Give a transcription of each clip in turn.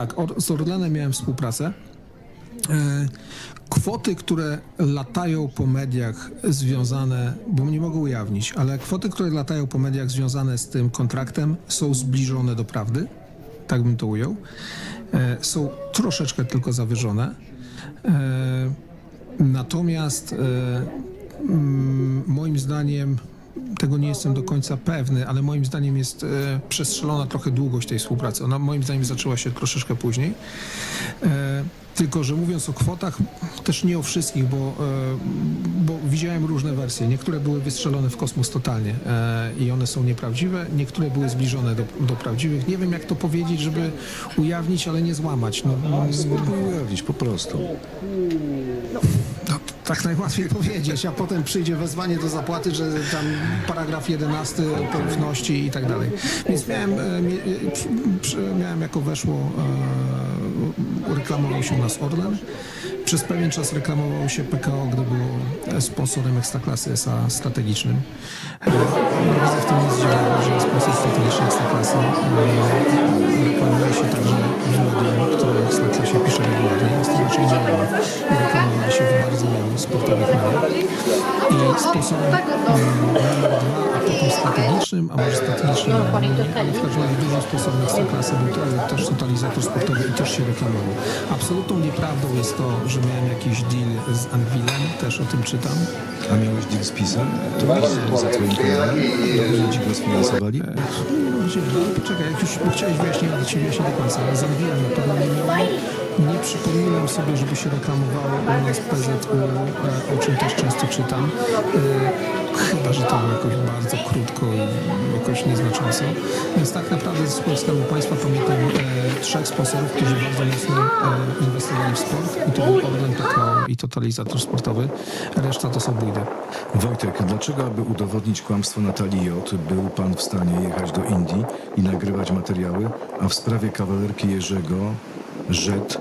Tak, z Orlenem miałem współpracę. E, Kwoty, które latają po mediach związane, bo nie mogę ujawnić, ale kwoty, które latają po mediach związane z tym kontraktem są zbliżone do prawdy, tak bym to ujął. E, Są troszeczkę tylko zawyżone. E, Natomiast moim zdaniem, tego nie jestem do końca pewny, ale moim zdaniem jest e, przestrzelona trochę długość tej współpracy. Ona moim zdaniem zaczęła się troszeczkę później. E, tylko, że mówiąc o kwotach, też nie o wszystkich, bo, e, bo widziałem różne wersje. Niektóre były wystrzelone w kosmos totalnie e, i one są nieprawdziwe, niektóre były zbliżone do, do prawdziwych. Nie wiem, jak to powiedzieć, żeby ujawnić, ale nie złamać. No, no, Spróbuj ujawnić, po prostu. no, tak najłatwiej powiedzieć, a potem przyjdzie wezwanie do zapłaty, że tam paragraf 11 o poufności i tak dalej. Więc miałem, e, e, miałem jako weszło, e, reklamował się u nas Orlen. Przez pewien czas reklamował się PKO, gdy było sponsorem Ekstraklasy SA strategicznym. Widzę w tym nic dziwnego, że sponsor strategiczny Ekstraklasy reklamuje się także w medium, które o Ekstraklasie pisze regularnie. Jest to raczej nie I sponsorem mm, numer dwa, a potem strategicznym, a może strategicznym, No, to ale w każdym razie dużym sponsorem Ekstraklasy był to, też totalizator sportowy i też się reklamował. Absolutną nieprawdą jest to, że miałem jakiś deal z Anvilem, też o tym czytam. A miałeś deal z PiSem? To PiS za twoim kanałem? Dobrze ci go sfinansowali? Nie no, no, poczekaj, jak już chciałeś wyjaśnić, ale ci wyjaśnię do końca. Z Anvilem na pewno nie miałem. Nie przypominam sobie, żeby się reklamowało u nas PZU, e, o czym też często czytam. Było jakoś bardzo krótko i jakoś nieznacząco. Więc tak naprawdę z Polskiego Państwa pamiętam e, trzech sponsorów, którzy bardzo mocno e, inwestowali w sport. I to był Orlen, PKO i Totalizator Sportowy. Reszta to są bójdy. Wojtek, dlaczego, aby udowodnić kłamstwo Natalii J., był pan w stanie jechać do Indii i nagrywać materiały, a w sprawie kawalerki Jerzego, Żet,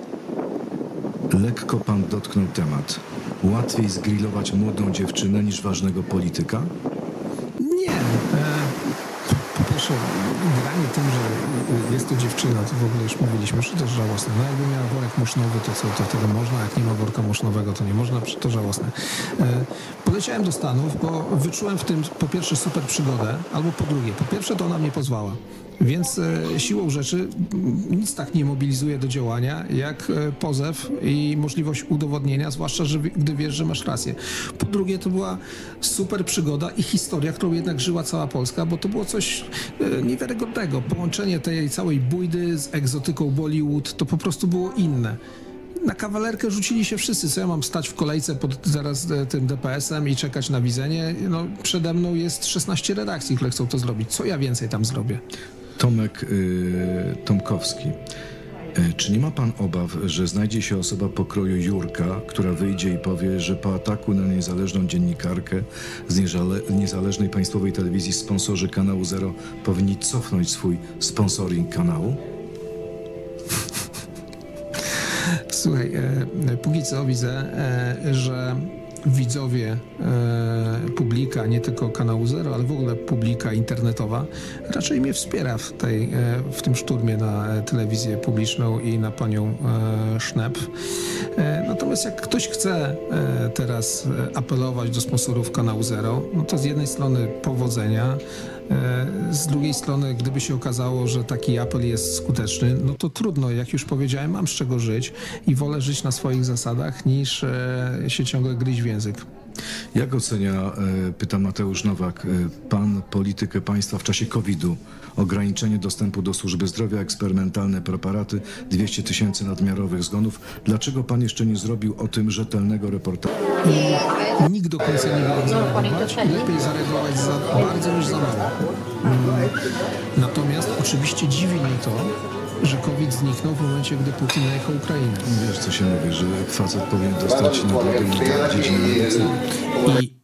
lekko pan dotknął temat. Łatwiej zgrillować młodą dziewczynę niż ważnego polityka? E, po pierwsze, granie tym, że jest to dziewczyna, to w ogóle już mówiliśmy, że to żałosne. No jakby miała worek musznowy, to co, to wtedy można, jak nie ma worka muszynowego, to nie można, to żałosne. Poleciałem do Stanów, bo wyczułem w tym po pierwsze super przygodę, albo po drugie, po pierwsze to ona mnie pozwała. Więc e, siłą rzeczy nic tak nie mobilizuje do działania, jak e, pozew i możliwość udowodnienia, zwłaszcza, że, gdy wiesz, że masz rację. Po drugie, to była super przygoda i historia, którą jednak żyła cała Polska, bo to było coś e, niewiarygodnego. Połączenie tej całej bójdy z egzotyką Bollywood, to po prostu było inne. Na kawalerkę rzucili się wszyscy. Co ja mam stać w kolejce pod zaraz e, tym DPS-em i czekać na widzenie? No, przede mną jest 16 redakcji, które chcą to zrobić. Co ja więcej tam zrobię? Tomek y, Tomkowski. Y, Czy nie ma pan obaw, że znajdzie się osoba pokroju Jurka, która wyjdzie i powie, że po ataku na niezależną dziennikarkę z niezale- niezależnej państwowej telewizji sponsorzy kanału Zero powinni cofnąć swój sponsoring kanału? Słuchaj, e, póki co widzę, e, że widzowie, e, publika, nie tylko kanału Zero, ale w ogóle publika internetowa, raczej mnie wspiera w, tej, e, w tym szturmie na e, telewizję publiczną i na panią e, Sznep. E, natomiast jak ktoś chce e, teraz apelować do sponsorów kanału Zero, no to z jednej strony powodzenia, Z drugiej strony, gdyby się okazało, że taki apel jest skuteczny, no to trudno, jak już powiedziałem, mam z czego żyć i wolę żyć na swoich zasadach, niż e, się ciągle gryźć w język. Jak ocenia, e, pyta Mateusz Nowak, e, pan politykę państwa w czasie COVID-u? Ograniczenie dostępu do służby zdrowia, eksperymentalne preparaty, 200 tysięcy nadmiarowych zgonów. Dlaczego pan jeszcze nie zrobił o tym rzetelnego reportażu? Nikt do końca nie wie, jak zareagować i lepiej zareagować za bardzo niż za mało. Mm. Natomiast oczywiście dziwi mnie to, że COVID zniknął w momencie, gdy Putin najechał Ukrainę. Wiesz, co się mówi, że facet powinien dostać nagrodę w dziedzinie medycyny. I